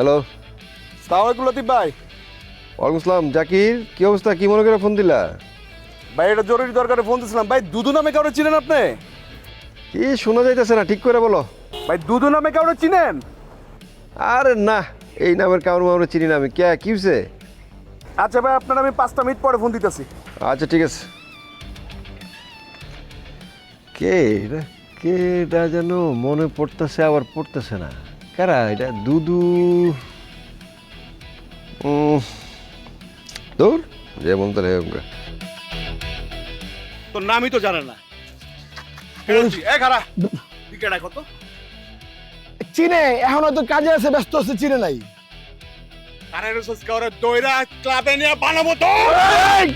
Hello. সালাম আলাইকুম লতিফ ভাই। ওয়ালাইকুম আসসালাম। জাকির কি অবস্থা? কি মনে করে ফোন দিলা? ভাই এটা জরুরি দরকারে ফোন দিয়েছিলাম ভাই দুদু নামে কাউরে চিনেন আপনি? কি শোনা যাইতেছে না ঠিক করে বলো। ভাই দুদু নামে কাউরে চিনেন? আরে না এই নামের কাউর মামরা চিনি না আমি। কে কি হয়েছে আচ্ছা ভাই আপনার আমি পাঁচটা মিনিট পরে ফোন দিতেছি। আচ্ছা ঠিক আছে। কে এটা? কে এটা যেন মনে পড়তেছে আবার পড়তেছে না। কারা এটা দুদু দূর যেমন তাহলে এরকম। তোর নামই তো জানে না। এ খারা টিকেট কত চিনে এখন হয়তো কাজে আছে ব্যস্ত আছে চিনে নাই। কারের কাউরে দইরা ক্লাবে নিয়ে বানাবো তো। এই!